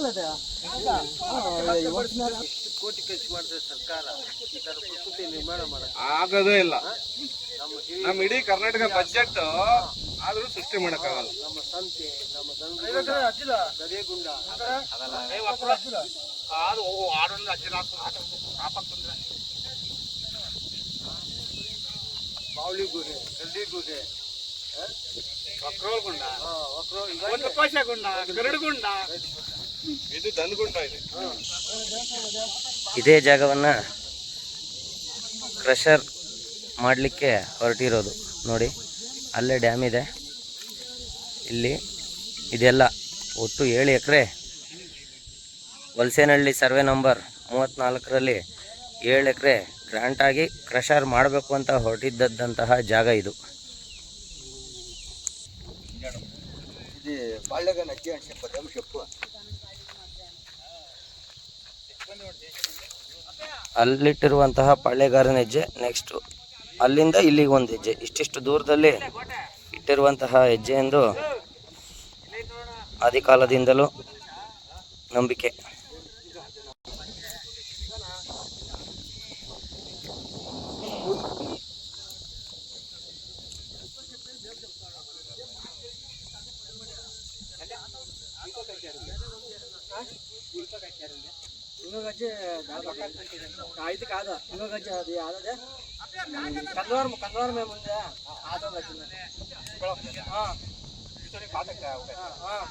ಆಗಲ್ಲದ ಕೋಟಿ ಖರ್ಚು ಮಾಡಿದ್ರೆ ಸರ್ಕಾರ ಪ್ರಕೃತಿ ನಿರ್ಮಾಣ ಮಾಡ ಆಗೋದೇ ಇಲ್ಲ. ನಮ್ಮ ಇಡೀ ಕರ್ನಾಟಕ ಬಜೆಟ್ ಆದ್ರೂ ಸೃಷ್ಟಿ ಮಾಡಕ್ಕಾಗಲ್ಲ. ನಮ್ಮ ಸಂತೆ ನಮ್ಮ ಗದೆಗುಂಡ ಅದು ಆಡೋಣ ಅಜ್ಜಿಲ ಕಾಪಾಕ್ತಂದ್ರೆ ಬಾವಲಿ ಗುಹೆ ಕಲ್ದಿ ಗುಹೆ ವಕ್ರೋಲ್ಗುಂಡ ವಕ್ರೋ ವಕ್ರಗುಂಡ ಗರಡುಗುಂಡ ಇದು ದನಗುಂಡ ಇದೆ. ಇದೇ ಜಾಗವನ್ನು ಕ್ರಷರ್ ಮಾಡಲಿಕ್ಕೆ ಹೊರಟಿರೋದು. ನೋಡಿ ಅಲ್ಲೇ ಡ್ಯಾಮ್ ಇದೆ. ಇಲ್ಲಿ ಇದೆಲ್ಲ ಒಟ್ಟು ಏಳು ಎಕರೆ. ವಲಸೇನಹಳ್ಳಿ ಸರ್ವೆ ನಂಬರ್ ಮೂವತ್ತ್ನಾಲ್ಕರಲ್ಲಿ ಏಳು ಎಕರೆ ಗ್ರ್ಯಾಂಟಾಗಿ ಕ್ರಷರ್ ಮಾಡಬೇಕು ಅಂತ ಹೊರಟಿದ್ದಂತಹ ಜಾಗ ಇದು. ಅಲ್ಲಿಟ್ಟಿರುವಂತಹ ಪಾಳ್ಯಗಾರನ ಹೆಜ್ಜೆ ನೆಕ್ಸ್ಟು ಅಲ್ಲಿಂದ ಇಲ್ಲಿಗೆ ಒಂದು ಹೆಜ್ಜೆ. ಇಷ್ಟಿಷ್ಟು ದೂರದಲ್ಲಿ ಇಟ್ಟಿರುವಂತಹ ಹೆಜ್ಜೆ ಎಂದು ಆದಿಕಾಲದಿಂದಲೂ ನಂಬಿಕೆ. ಗಜ್ಜೆ ಐದು ಕಾದ ಹಂಗ ಗಜ್ಜೆ ಅದು ಯಾವ್ದದೆ ಕಂದವಾರ ಕಂದವಾರ ಮೇ ಮುಂದೆ ಆದ ಗಜ್ಜೆ ಹಾಂ ಹಾಂ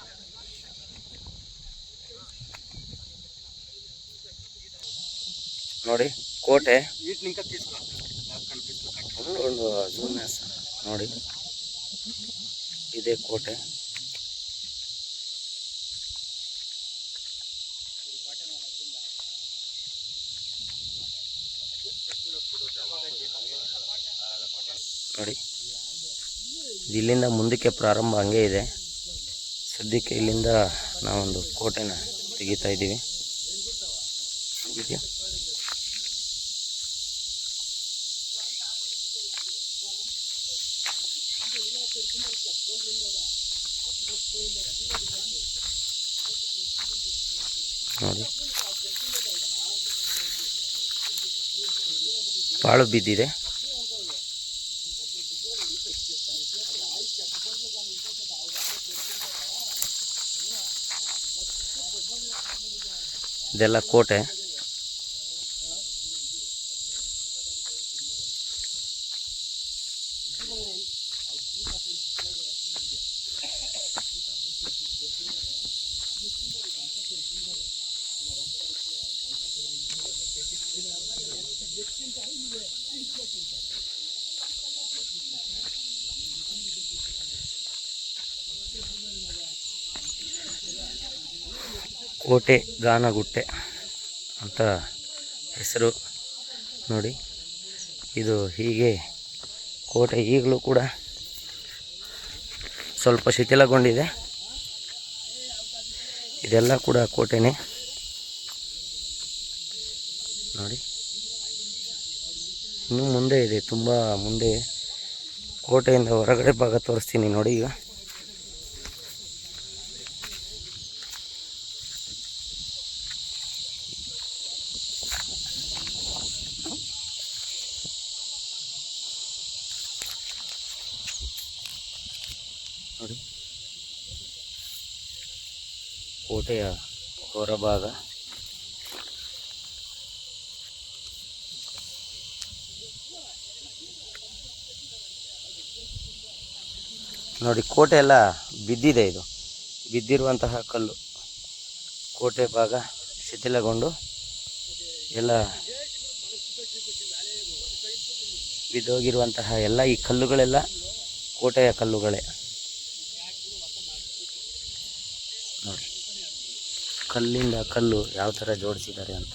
ನೋಡಿ ಕೋಟೆ ಒಂದು ನೋಡಿ ಇದೆ ಕೋಟೆ ನೋಡಿ. ಇಲ್ಲಿಂದ ಮುಂದಕ್ಕೆ ಪ್ರಾರಂಭ ಹಂಗೆ ಇದೆ. ಸದ್ಯಕ್ಕೆ ಇಲ್ಲಿಂದ ನಾವೊಂದು ಕೋಟೆನ ತೆಗಿತಾ ಇದ್ದೀವಿ. ನೋಡಿ. ಬಿದ್ದಿದೆ. ಇದೆಲ್ಲ ಕೋಟೆ. ಕೋಟೆ ಗಾನಗುಟ್ಟೆ ಅಂತ ಹೆಸರು ನೋಡಿ. ಇದು ಹೀಗೆ ಕೋಟೆ ಈಗಲೂ ಕೂಡ ಸ್ವಲ್ಪ ಶಿಥಿಲಗೊಂಡಿದೆ. ಇದೆಲ್ಲ ಕೂಡ ಕೋಟೆನೇ. ನೋಡಿ. ಇನ್ನೂ ಮುಂದೆ ಇದೆ, ತುಂಬ ಮುಂದೆ ಕೋಟೆಯಿಂದ ಹೊರಗಡೆ ಭಾಗ ತೋರಿಸ್ತೀನಿ ನೋಡಿ ಈಗ ನೋಡಿ ಕೋಟೆಯ ಹೊರಭಾಗ. ನೋಡಿ, ಕೋಟೆ ಎಲ್ಲ ಬಿದ್ದಿದೆ ಇದು. ಬಿದ್ದಿರುವಂತಹ ಕಲ್ಲು. ಕೋಟೆ ಭಾಗ ಶಿಥಿಲಗೊಂಡು ಎಲ್ಲ ಬಿದ್ದೋಗಿರುವಂತಹ ಎಲ್ಲ ಈ ಕಲ್ಲುಗಳೆಲ್ಲ ಕೋಟೆಯ ಕಲ್ಲುಗಳೇ. ಕಲ್ಲಿಂದ ಕಲ್ಲು ಯಾವ ಥರ ಜೋಡಿಸಿದ್ದಾರೆ ಅಂತ.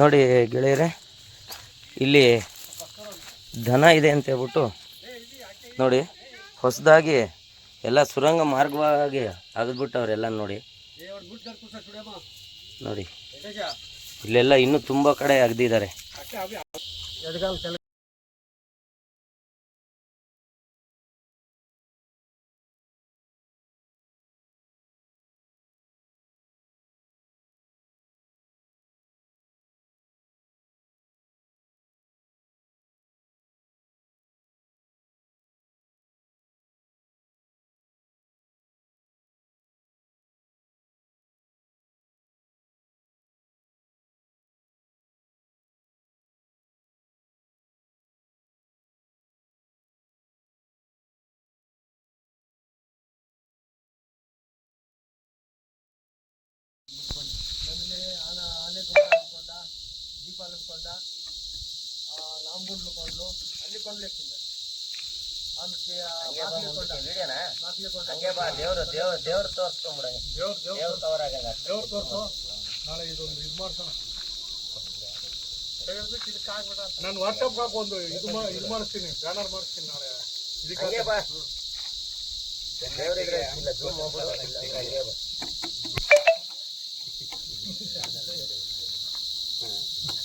ನೋಡಿ ಗೆಳೆಯರೆ, ಇಲ್ಲಿ ದನ ಇದೆ ಅಂತ ಹೇಳ್ಬಿಟ್ಟು ನೋಡಿ, ಹೊಸದಾಗಿ ಎಲ್ಲ ಸುರಂಗ ಮಾರ್ಗವಾಗಿ ಅಗದ್ಬಿಟ್ಟವ್ರೆಲ್ಲ ನೋಡಿ. ನೋಡಿ, ಇಲ್ಲೆಲ್ಲ ಇನ್ನೂ ತುಂಬ ಕಡೆ ಅಗ್ದಿದ್ದಾರೆ. ದೇವ್ರು ದೇವ್ರ ದೇವ್ರ ತೋರಿಸ್ಕೊಂಬಿಡ ದೇವ್ರ ತವರಾಗಲ್ಲ ನಾಳೆ ಇದೊಂದು ಇದು ಮಾಡ್ತಾನ ನಾನು ವಾಟ್ಸಪ್ ಹಾಕಿ ಒಂದು ಇದು ಇದು ಮಾಡಿಸ್ತೀನಿ ಬ್ಯಾನರ್ ಮಾಡಿಸ್ತೀನಿ ನಾಳೆ. ಇದಕ್ಕೆ ಹಂಗೆ ಬಾ. ದೇವ್ರಿದ್ರೆ ಇಲ್ಲ ಜೂಮ್ ಹೋಗ್ಬಿಡು ಇಲ್ಲ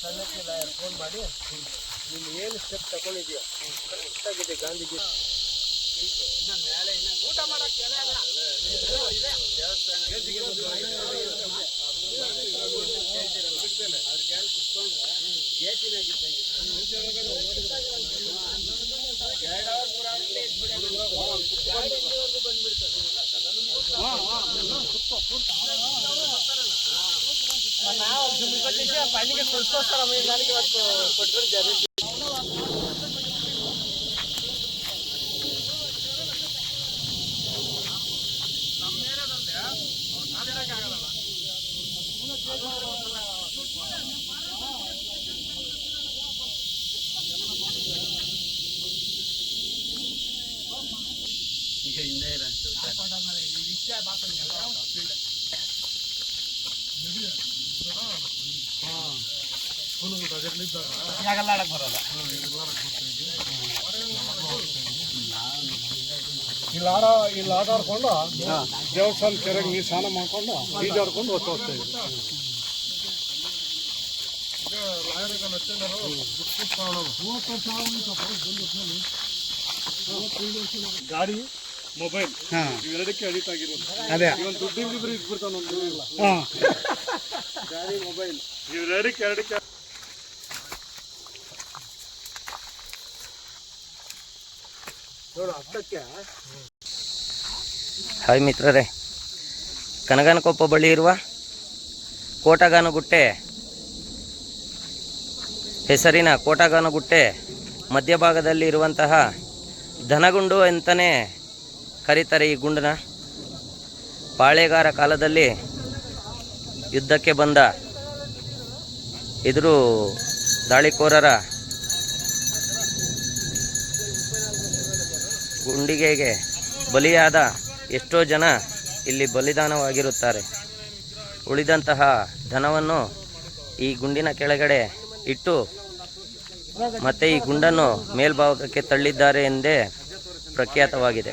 ಸಣ್ಣಕ್ಕೆ ಲಾಯರ್ ಫೋನ್ ಮಾಡಿ ನಿಮ್ಮ ಏನು ಸ್ಟೆಪ್ ತಗೊಂಡಿದ್ಯೋ ಕರೆಕ್ಟಾಗಿದೆ ಗಾಂಧೀಜಿ ಇನ್ನು ಮೇಲೆ ಇನ್ನ ಊಟ ಮಾಡೋಕ್ಕೆ ಬಂದ್ಬಿಡ್ತಾರೆ పండుగ కొట్టుకొస్తారు అమ్మ దానికి మాకు కొట్టుకొని జరిగింది ಈಗ ಹಿಂದೆ ಇರೋ ಇಲ್ಲಿ ಆಡ ಇಲ್ಲಿ ಆಟಾಡ್ಕೊಂಡು ದೇವಸ್ಥಾನ ಕೆರೆಗೆ ನೀರು ಸ್ನಾನ ಮಾಡ್ಕೊಂಡು ಈಜಾಡ್ಕೊಂಡು ಹೊತ್ತು ಹೋಗ್ತಾ ಇದ್ವಿ. ಗಾಡಿ ಮೊಬೈಲ್ ಇವೆರಡಕ್ಕೆ ಅಡಿಟ್ ಆಗಿರೋದು. ಅದೇ. ಇವನ್ ದುಡ್ಡು ಇಲ್ಲಿದ್ರೆ ಇಲ್ಲ ಗಾಡಿ ಮೊಬೈಲ್ ಇವೆರಡಕ್ಕೆ ಎರಡಕ್ಕೆ ನೋಡು ಹತ್ತಕ್ಕೆ ಹಾಯ್ ಮಿತ್ರರೇ. ಕನಗನಕೊಪ್ಪ ಬಳಿ ಇರುವ ಕೋಟಗಾನುಗುಟ್ಟೆ ಹೆಸರಿನ ಕೋಟಗಾನುಗುಟ್ಟೆ ಮಧ್ಯಭಾಗದಲ್ಲಿ ಇರುವಂತಹ ಧನಗುಂಡು ಅಂತಲೇ ಕರೀತಾರೆ ಈ ಗುಂಡನ. ಪಾಳೆಗಾರ ಕಾಲದಲ್ಲಿ ಯುದ್ಧಕ್ಕೆ ಬಂದ ಎದುರು ದಾಳಿಕೋರರ ಗುಂಡಿಗೆಗೆ ಬಲಿಯಾದ ಎಷ್ಟೋ ಜನ ಇಲ್ಲಿ ಬಲಿದಾನವಾಗಿರುತ್ತಾರೆ. ಉಳಿದಂತಹ ಧನವನ್ನು ಈ ಗುಂಡಿನ ಕೆಳಗಡೆ ಇಟ್ಟು ಮತ್ತೆ ಈ ಗುಂಡನ್ನು ಮೇಲ್ಭಾಗಕ್ಕೆ ತಳ್ಳಿದ್ದಾರೆ ಎಂದೇ ಪ್ರಖ್ಯಾತವಾಗಿದೆ.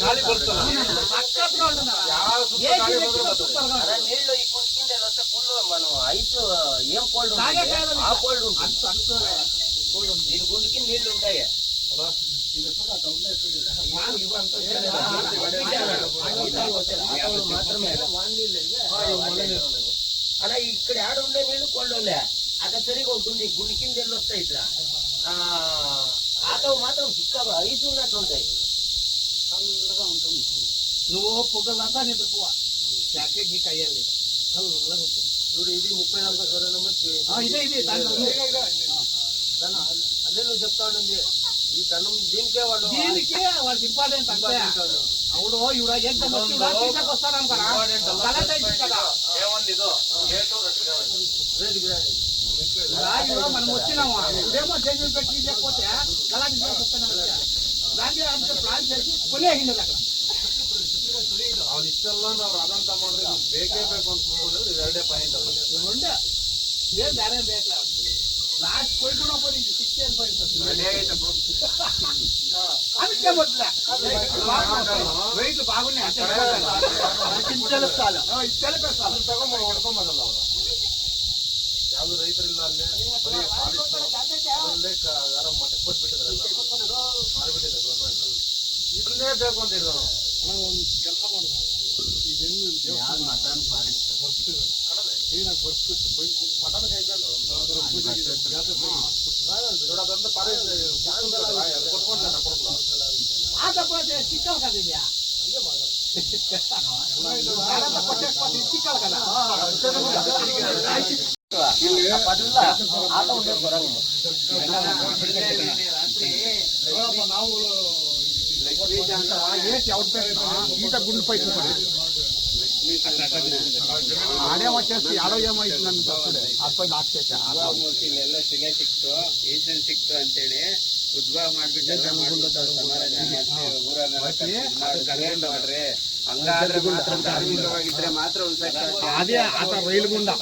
గాలి పడుతున్నా నీళ్ళు ఈ పులికిండలు వస్తే పుల్లు మనం ఐస్ ఏం కోల్డ్ ఉంటుంది? ఆ కోల్డ్ ఉంటుంది. దీని గుండికి నీళ్ళు ఉంటాయి. అలా ఇక్కడ ఆడ ఉండే నీళ్ళు కోల్డ్లే అక్కడ సరిగా ఉంటుంది. గుండి కింద వస్తాయి ఇట్లా ఆటో మాత్రం చిక్కగా ఐస్ ఉన్నట్లుంటాయి. చల్లగా ఉంటుంది. నువ్వు పొగలంతా నిద్రపోవా జాకెట్ నీకు అయ్యాలి చల్లగా ఉంటుంది. చూడు ఇది ముప్పై నాలుగు సరే ఇదే ఇది అదే నువ్వు చెప్తాడు ఈ ధనం దీనికే వాడు దీనికే వాడికి ఇంపార్టెంట్ అవును ఇవిడ ఏంటంటే మనం వచ్చినాము? ఇదేమో జైలు పెట్టి లేకపోతే గలాంటి వస్తున్నాం ಗಾಂಧಿ ಆಫ್ ದ ಪ್ಲಾನ್ ಸೇರಿಸಿ ನಾವು ಬೇಕೇ ಬೇಕು ಅಂತ ಪಾಯಿಂಟ್ ಅಲ್ಲ ಮುಂದೆ ಏನು ಬೇರೆ ಬೇಕಲ್ಲ ಲಾಸ್ಟ್ ಪಾಯಿಂಟ್ ಅದಕ್ಕೆ ಮೊದಲ. ರೈಟ್ ಬಾಗುನೆ ಇಂಚಲ ಸಾಲ. ಇಂಚಲ ಸಾಲ. ತಗೊಂಡು ರೈತರಿಲ್ಲ ಅಲ್ಲೇ ಬರೀ ಮಠಕ್ಕೆ ಕೊಟ್ಬಿಟ್ಟಿದ್ರಲ್ಲ. ಮಾರಿಬಿಟ್ಟಿದ್ದಾರೆ ಅದನ್ನೇ ತಿಳ್ಕೊಂತಿದ್ರು ಒಂದು ಕೆಲಸ ಮಾಡಿದ ಈ ಬೆಂಗಳೂರು ಮಟನ್ ಫಾರೆಸ್ಟ್ ಕ್ಲೀನಾಗಿ ಬರ್ಸ್ಬಿಟ್ಟು ಬೈಸಿ ಮಟನ್ ಕೈಕೊಂಡು ದೊಡ್ಡದಂತ ಫಾರೆಸ್ಟ್ ಕೊಡ್ಬೋದು ಆ ತಪ್ಪ ಚಿಕ್ಕ ಕದಿದ್ಯಾ ಹಂಗೆ ನಾವು ఈత గుండు పైకి ఆడే వచ్చేసి ఆడో ఏమైంది నన్ను తప్పుడే అబ్బాయి నాకు చేసా ಇಲ್ಲೆಲ್ಲ ಶಿಲೆ ಸಿಕ್ತು ಈಶನ್ ಸಿಕ್ತು ಅಂತೇಳಿ ಉದ್ಭವ ಮಾಡ್ಬಿಟ್ಟು ಎಲ್ಲ ಮಾಡ್ಬಿಟ್ಟು ಸಮಾರಾಧನೆ ಮಾಡ್ಸಿ ಊರನ್ನ ತಗೊಂಡು ನೋಡ್ರಿ ಹಂಗಾದ್ರೆ ಮಾತ್ರ ಧಾರ್ಮಿಕವಾಗಿದ್ರೆ ಮಾತ್ರ ಉಳ್ಸಕ್ಕೆ ಸಾಧ್ಯ. అదే అత రైలు గుండా